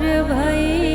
ભોર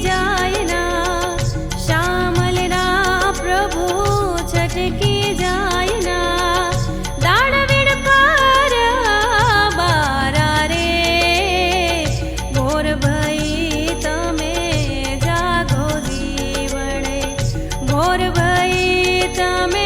যায় না শ্যামল না প্রভু ছটকে যায় না দাঁড়বিড় পার বারা রে ভোর ভাই তমে জাগো জীবনে ভোর ভাই তমে